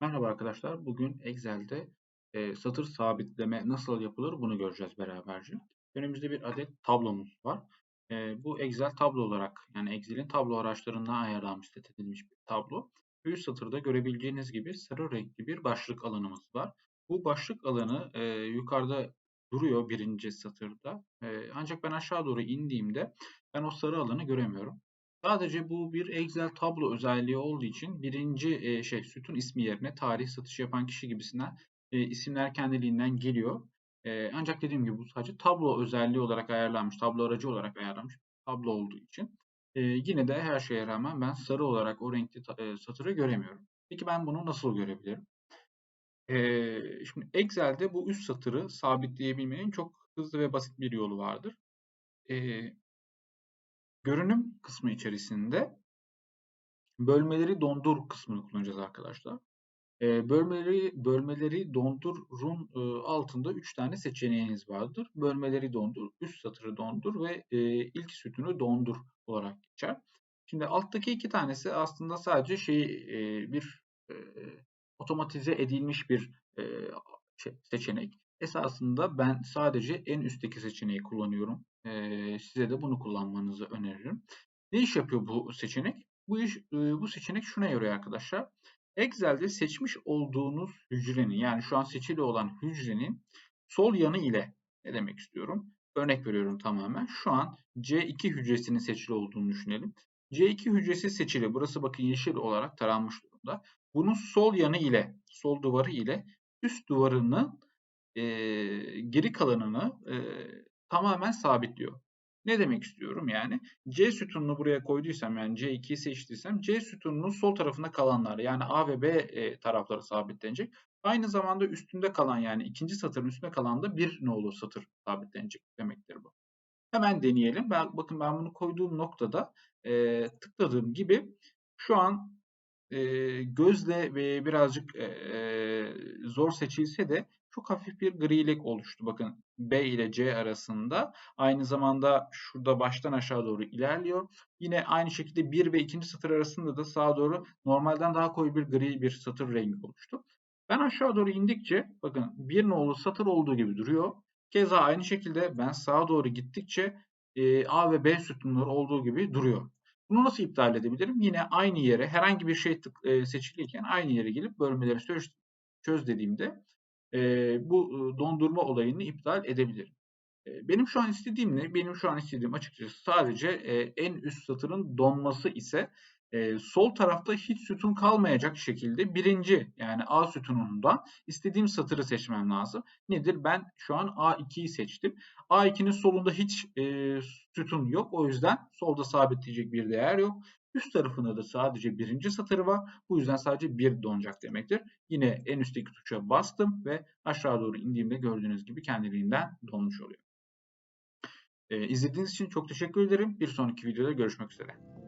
Merhaba arkadaşlar. Bugün Excel'de e, satır sabitleme nasıl yapılır bunu göreceğiz beraberce. Önümüzde bir adet tablomuz var. E, bu Excel tablo olarak yani Excel'in tablo araçlarından ayarlanmış, set edilmiş bir tablo. Üst satırda görebileceğiniz gibi sarı renkli bir başlık alanımız var. Bu başlık alanı e, yukarıda duruyor birinci satırda. E, ancak ben aşağı doğru indiğimde ben o sarı alanı göremiyorum. Sadece bu bir Excel tablo özelliği olduğu için birinci e, şey sütun ismi yerine tarih satış yapan kişi gibisinden e, isimler kendiliğinden geliyor. E, ancak dediğim gibi bu sadece tablo özelliği olarak ayarlanmış, tablo aracı olarak ayarlanmış tablo olduğu için e, yine de her şeye rağmen ben sarı olarak o renkli e, satırı göremiyorum. Peki ben bunu nasıl görebilirim? E, şimdi Excel'de bu üst satırı sabitleyebilmenin çok hızlı ve basit bir yolu vardır. E, Görünüm kısmı içerisinde bölmeleri dondur kısmını kullanacağız arkadaşlar. bölmeleri bölmeleri dondurun altında 3 tane seçeneğiniz vardır. Bölmeleri dondur, üst satırı dondur ve ilk sütunu dondur olarak geçer. Şimdi alttaki iki tanesi aslında sadece şey bir otomatize edilmiş bir şey, seçenek. Esasında ben sadece en üstteki seçeneği kullanıyorum. Ee, size de bunu kullanmanızı öneririm. Ne iş yapıyor bu seçenek? Bu iş, e, bu seçenek şuna yarıyor arkadaşlar. Excel'de seçmiş olduğunuz hücrenin yani şu an seçili olan hücrenin sol yanı ile ne demek istiyorum? Örnek veriyorum tamamen. Şu an C2 hücresinin seçili olduğunu düşünelim. C2 hücresi seçili. Burası bakın yeşil olarak taranmış durumda. Bunun sol yanı ile, sol duvarı ile üst duvarının e, geri kalanını e, tamamen sabitliyor. Ne demek istiyorum yani? C sütununu buraya koyduysam yani C2'yi seçtiysem C sütununun sol tarafında kalanlar yani A ve B e, tarafları sabitlenecek. Aynı zamanda üstünde kalan yani ikinci satırın üstünde kalan da bir nolu satır sabitlenecek demektir bu. Hemen deneyelim. Ben, bakın ben bunu koyduğum noktada e, tıkladığım gibi şu an e, gözle ve birazcık e, zor seçilse de çok hafif bir grilik oluştu. Bakın B ile C arasında. Aynı zamanda şurada baştan aşağı doğru ilerliyor. Yine aynı şekilde 1 ve 2. satır arasında da sağa doğru normalden daha koyu bir gri bir satır rengi oluştu. Ben aşağı doğru indikçe bakın bir nolu satır olduğu gibi duruyor. Keza aynı şekilde ben sağa doğru gittikçe e, A ve B sütunları olduğu gibi duruyor. Bunu nasıl iptal edebilirim? Yine aynı yere herhangi bir şey tık, e, seçiliyken aynı yere gelip bölmeleri çöz, çöz dediğimde e, bu dondurma olayını iptal edebilirim. E, benim şu an istediğim ne? Benim şu an istediğim açıkçası sadece e, en üst satırın donması ise e, sol tarafta hiç sütun kalmayacak şekilde birinci yani A sütunundan istediğim satırı seçmem lazım. Nedir? Ben şu an A2'yi seçtim. A2'nin solunda hiç e, sütun yok. O yüzden solda sabitleyecek bir değer yok. Üst tarafında da sadece birinci satırı var. Bu yüzden sadece bir donacak demektir. Yine en üstteki tuşa bastım ve aşağı doğru indiğimde gördüğünüz gibi kendiliğinden donmuş oluyor. Ee, izlediğiniz için çok teşekkür ederim. Bir sonraki videoda görüşmek üzere.